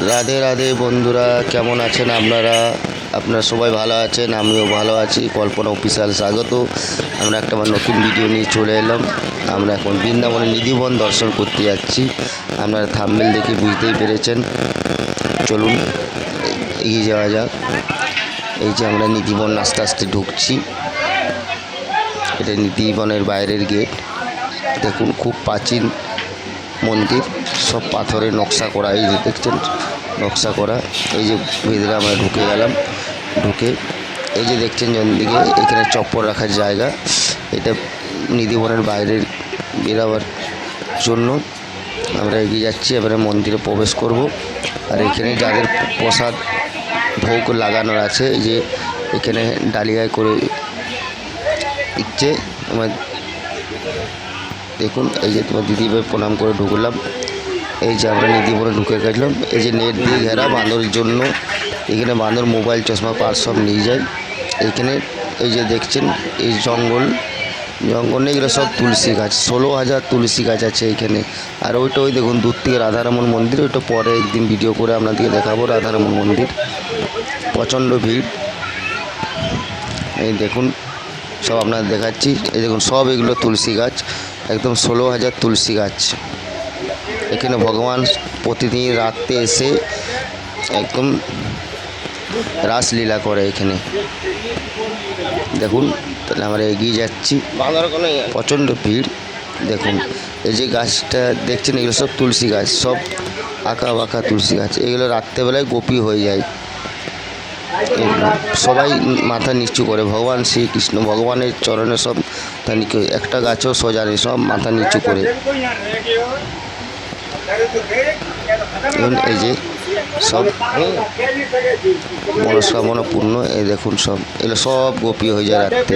রাধে রাধে বন্ধুরা, কেমন আছেন আপনারা? আপনারা সবাই ভালো আছেন, আমিও ভালো আছি। কল্পনা অফিসিয়াল স্বাগত। আমরা একটা আবার নতুন ভিডিও নিয়ে চলে এলাম। আমরা এখন বৃন্দাবনের নিধিবন দর্শন করতে যাচ্ছি। আপনারা থাম্বেল দেখে বুঝতেই পেরেছেন। চলুন, এগিয়ে যাওয়া যাক। এই যে আমরা নিধিবন আস্তে আস্তে ঢুকছি। এটা নিধিবনের বাইরের গেট। দেখুন, খুব প্রাচীন মন্দির। সব পাথরের নকশা করা এই দেখছেন? নকশা করা। এই যে ভিতরে আমরা ঢুকে গেলাম। ঢুকে এই যে দেখছেন দিকে এখানে চপ্পল রাখার জায়গা। এটা নিধিবনের বাইরের বেরাবার জন্য। আমরা এগিয়ে যাচ্ছি, এবারে মন্দিরে প্রবেশ করব। আর এখানে যাদের প্রসাদ ভোগ লাগানোর আছে, এই যে এখানে ডালিয়ায় করে ইচ্ছে আমার দেখুন, এই যে তোমার দিদিভাই প্রণাম করে ঢুকলাম। এই যে আমরা নিধিবনে ঢুকে গেছিলাম, এই যে নেট দিয়ে ঘেরা বাঁদরের জন্য, এখানে বাঁদর মোবাইল চশমা পার্স সব নিয়ে যায়। এইখানে এই যে দেখছেন, এই জঙ্গল জঙ্গল এগুলো সব তুলসী গাছ, ষোলো হাজার তুলসী গাছ আছে এইখানে আর ওইটা ওই দেখুন, দূর থেকে রাধারমন মন্দির, ওইটা পরে একদিন ভিডিও করে আপনাদেরকে দেখাবো, রাধারমন মন্দির। প্রচণ্ড ভিড়। এই দেখুন, সব আপনাদের দেখাচ্ছি। এই দেখুন, সব এগুলো তুলসী গাছ, একদম ষোলো হাজার তুলসী গাছ। এখানে ভগবান প্রতিদিন রাত্রে এসে একদম রাসলীলা করে এখানে। দেখুন, তাহলে আমরা এগিয়ে যাচ্ছি। প্রচণ্ড ভিড়। দেখুন, এই যে গাছটা দেখছেন, এগুলো সব তুলসী গাছ, সব আঁকা বাঁকা তুলসী গাছ। এগুলো রাত্রেবেলায় গোপী হয়ে যায়। সবাই মাথা নিচু করে, ভগবান শ্রীকৃষ্ণ, ভগবানের চরণে সব একটা গাছও সোজা নেই, সব মাথা নিচু করে। দেখুন, এই যে সব মনস্কামনা পূর্ণ এই দেখুন সব, এগুলো সব গোপী হয়ে যায় রাখতে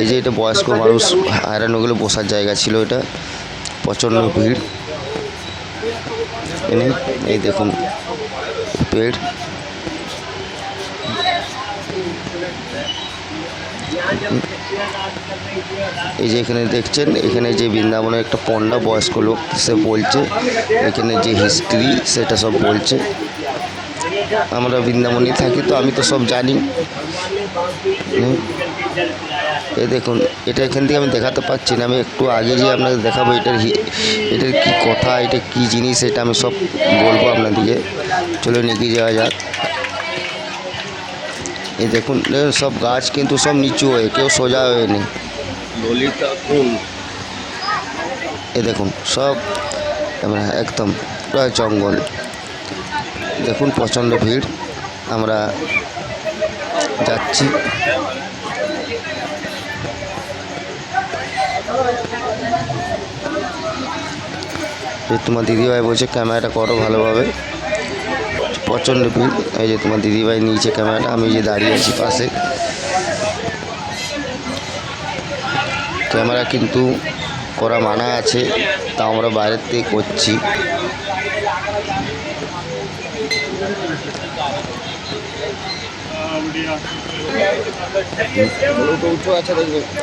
এই যে এটা বয়স্ক মানুষ হারানো গেলে বসার জায়গা ছিল এটা, প্রচণ্ড ভিড়। এনে এই দেখুন, পেড়। এই যে এখানে দেখছেন, এখানে যে বৃন্দাবনের একটা পণ্ডা বয়স্ক লোক সে বলছে, এখানে যে হিস্ট্রি সেটা সব বলছে। আমরা বৃন্দাবনে থাকি তো, আমি তো সব জানি। এ দেখুন, এটা এখান থেকে আমি দেখাতে পারছি না, আমি একটু আগে যে আপনাকে দেখাবো এটার এটার কী কথা, এটা কী জিনিস, এটা আমি সব বলব আপনাদেরকে। চলুন এগিয়ে যাওয়া যাক। এই দেখুন সব গাছ কিন্তু সব নিচু হয়ে কেউ সোজা হয়ে নেই। ললিতা কোন? এ দেখুন সব আমরা একদম প্রায় জঙ্গল। দেখুন প্রচণ্ড ভিড়। আমরা যাচ্ছি। তোমার দিদিভাই বলছে ক্যামেরাটা করো ভালোভাবে। প্রচণ্ড ভিড়। এই যে তোমার দিদিভাই নিয়েছে ক্যামেরাটা, আমি যে দাঁড়িয়ে আছি পাশে। ক্যামেরা কিন্তু করা মানা আছে তা আমরা বাইরের থেকে করছি।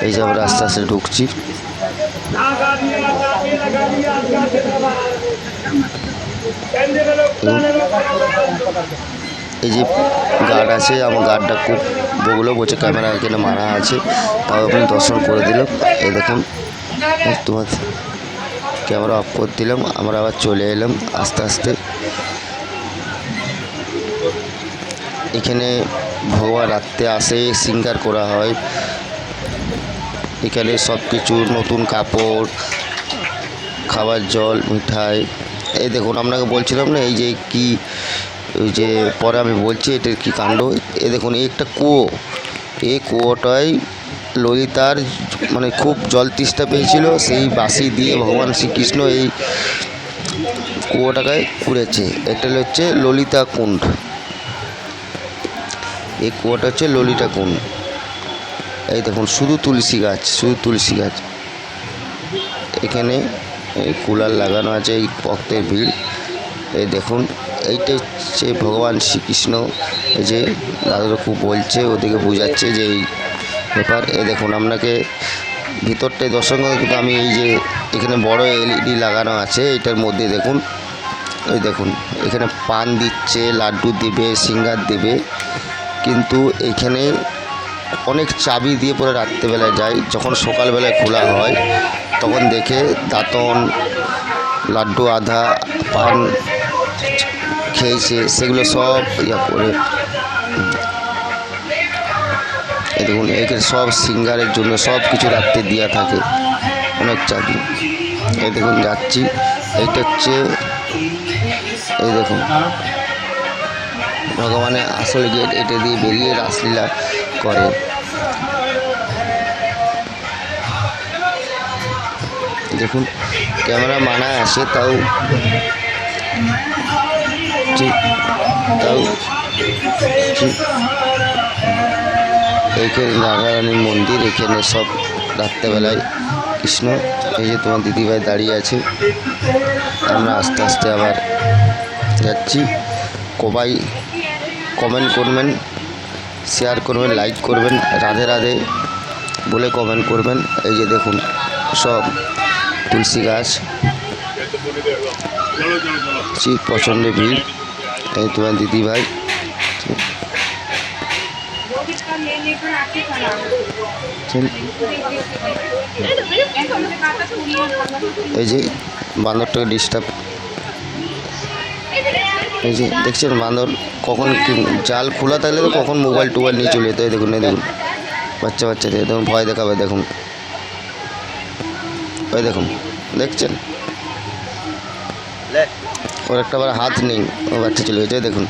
এই যে আমরা আস্তে আস্তে ঢুকছি। এই যে গার্ড আছে, আমার গার্ডটা খুব বগুলো বলছে ক্যামেরা এখানে মারা আছে। তাও আপনি দর্শন করে দিল এই দেখুন তোমার ক্যামেরা অফ করে দিলাম। আমরা আবার চলে এলাম আস্তে আস্তে। এখানে ভগবান রাত্রে আসে, সিঙ্গার করা হয়। এখানে সব কিছু নতুন কাপড়, খাবার জল, মিঠাই। এই দেখুন, আপনাকে বলছিলাম না, এই যে কি ওই যে পরে আমি বলছি, এটার কি কাণ্ড? এ দেখুন, এই একটা কুয়ো। এই কুয়োটায় ললিতার মানে খুব জল তেষ্টা পেয়েছিল, সেই বাঁশি দিয়ে ভগবান শ্রীকৃষ্ণ এই কুয়োটাকে কুড়েছে। এটা হচ্ছে ললিতা কুণ্ড। এই কুয়োটা হচ্ছে ললিতা কুণ্ড। এই দেখুন, শুধু তুলসী গাছ, শুধু তুলসী গাছ। এখানে এই কুলার লাগানো আছে, এই ভক্তের ভিড়। এই দেখুন, এইটা হচ্ছে ভগবান শ্রীকৃষ্ণ। এই যে দাদুরা খুব বলছে, ওদিকে বোঝাচ্ছে যে এই ব্যাপার। এ দেখুন, আপনাকে ভিতরটায় দর্শন কিন্তু আমি এই যে এখানে বড় এলইডি লাগানো আছে এটার মধ্যে দেখুন। ওই দেখুন, এখানে পান দিচ্ছে, লাড্ডু দেবে, সিঙ্গার দেবে। কিন্তু এখানে অনেক চাবি দিয়ে পরে রাত্রেবেলায় যায় যখন সকালবেলায় খোলা হয়, তখন দেখে দাঁতন, লাড্ডু আধা পান খেয়েছে, সেগুলো সব ইয়া করে। দেখুন এখানে সব সিঙ্গারের জন্য সব কিছু রাত্রে দেওয়া থাকে। অনেক চাবি। এই দেখুন, যাচ্ছি। এইটা হচ্ছে, এই দেখুন। ভগবানের আসল গেট এটা দিয়ে বেরিয়ে রাসলীলা করে। দেখুন, ক্যামেরা মানা আসে, তাও ঠিক, তাও এইখানে রাধারানীর মন্দির, এখানে সব রাত্রেবেলায় কৃষ্ণ, এই যে তোমার দিদিভাই দাঁড়িয়ে আছে। আমরা আস্তে আস্তে আবার যাচ্ছি। সবাই কমেন্ট করবেন শেয়ার করবেন লাইক করবেন, রাধে রাধে বলে কমেন্ট করবেন। এই যে দেখুন, সব তুলসী গাছ। ঠিক প্রচণ্ড ভিড়। এই তোমার দিদি ভাই। এই যে বান্দরটাকে ডিস্টার্ব এই যে দেখছেন বান্দর, কখন জাল খোলা থাকলে তো কখন মোবাইল টোবাইল নিয়ে চলে যেত এই দেখুন দেখুন। বাচ্চা বাচ্চাদের দেখুন, ভয় দেখাবে, দেখুন। ওই দেখুন, দেখছেন? ওর একটা আবার হাত নেই, ও বাচ্চা চলে গেছে দেখুন।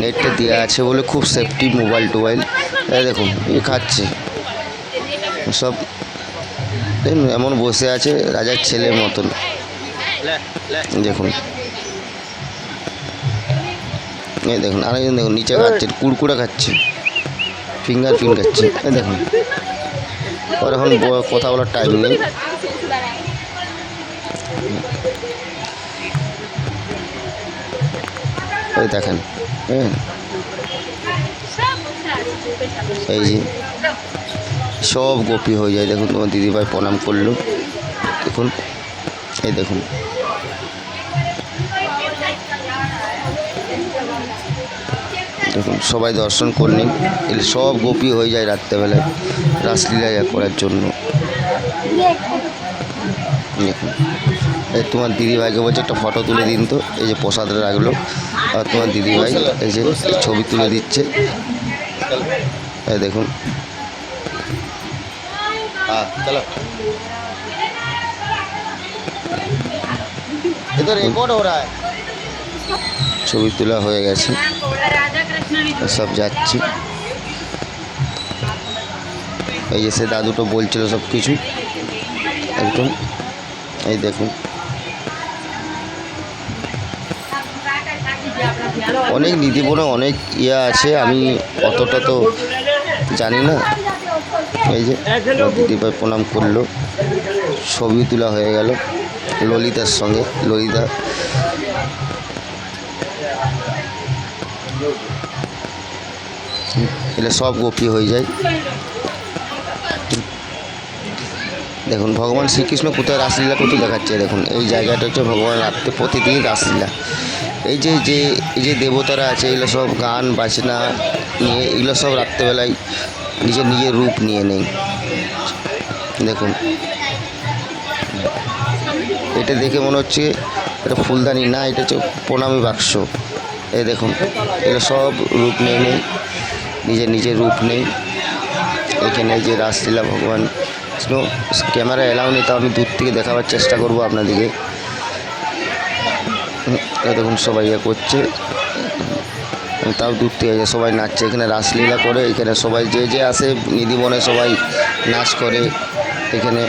নেটটা দেওয়া আছে বলে খুব সেফটি মোবাইল টোবাইল দেখুন, এ খাচ্ছে। সব এমন বসে আছে রাজার ছেলের মতন। দেখুন। এই দেখুন আরেকজন দেখুন, নিচে খাচ্ছে, কুড়কুড়া খাচ্ছে। ফিঙ্গার ফিন খাচ্ছে। দেখুন। ওর এখন কথা বলার টাইম নেই। ওই দেখেন হ্যাঁ এই যে। সব গোপী হয়ে যায়। দেখুন, তোমার দিদিভাই প্রণাম করল। দেখুন, এই দেখুন। দেখুন, সবাই দর্শন করলেন এগুলো সব গোপী হয়ে যায় রাত্রেবেলায়। রাসলীলা করার জন্য। দেখুন, এই তোমার দিদিভাইকে বলছে, একটা ফটো তুলে দিন তো। এই যে প্রসাদ রাখল। আর তোমার দিদিভাই এই যে ছবি তুলে দিচ্ছে। এই দেখুন হ্যাঁ চলো রেকর্ড हो रहा है ছবি তোলা হয়ে গেছে राधा कृष्ण भी সব যাচ্ছি এই যে সে দাদুটো বলছিল সব কিছু একদম এই দেখুন অনেক নীতিপূর্ণ অনেক ইয়ে আছে আমি অতটা তো জানি না এই যে দিদিভাই প্রণাম করল। ছবি তোলা হয়ে গেল ললিতার সঙ্গে। ললিতা এলে সব গোপী হয়ে যায়। দেখুন, ভগবান শ্রীকৃষ্ণ কোথায় রাসলীলা করতে দেখাচ্ছে? দেখুন, এই জায়গাটা হচ্ছে ভগবান রাত্রে প্রতিদিন রাসলীলা। এই যে যে, এই যে দেবতারা আছে, এগুলো সব গান, বাজনা নিয়ে, এগুলো সব রাত্রেবেলায় নিজের নিজের রূপ নিয়ে নেই। দেখুন। এটা দেখে মনে হচ্ছে এটা ফুলদানি, না, এটা হচ্ছে প্রণামী বাক্স। এ দেখুন এটা সব রূপ নিয়ে নেই নিজের নিজের রূপ নেই। এখানে যে রাসলীলা ভগবান কৃষ্ণ ক্যামেরা এলাও নেই, তাও আমি দূর থেকে দেখাবার চেষ্টা করব আপনাদেরকে। দেখুন, সবাই ইয়ে করছে। তাও দূর থেকে যে সবাই নাচছে। এখানে রাসলীলা করে, এখানে সবাই যে যে আসে নিধিবনে সবাই নাচ করে এখানে।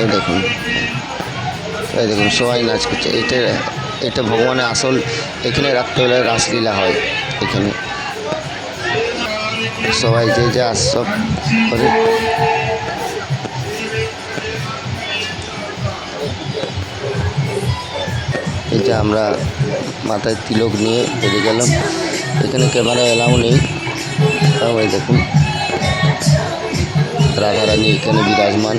এই দেখুন এই দেখুন, সবাই নাচ করছে। এটা এটা ভগবানের আসল, এখানে রাত্রেবেলায় রাসলীলা হয়, এখানে। সবাই যে যা সব করে। যে আমরা মাথায় তিলক নিয়ে বেরিয়ে গেলাম। এখানে ক্যামেরা এলাও নেই। তাও দেখুন। রাধারানী এখানে বিরাজমান।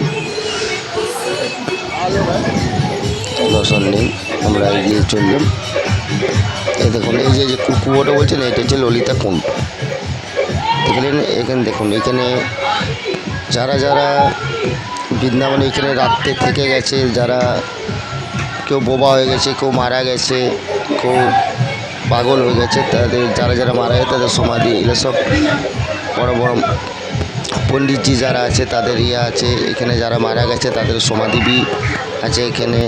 দর্শন নেই আমরা এগিয়ে চললাম। এই দেখুন, এই যে যে কু- কুয়োটা বলছেন, এটা হচ্ছে ললিতা কুণ্ড। এখানে এখানে দেখুন, এখানে যারা যারা বৃন্দাবনে এখানে রাত্রে থেকে গেছে, যারা কেউ বোবা হয়ে গেছে, কেউ মারা গেছে, কেউ পাগল হয়ে গেছে, তাদের যারা যারা মারা যায় তাদের সমাধি, এগুলো সব বড় বড় পণ্ডিতজি যারা আছে, তাদের ইয়ে আছে, এখানে যারা মারা গেছে তাদের সমাধি আছে এখানে।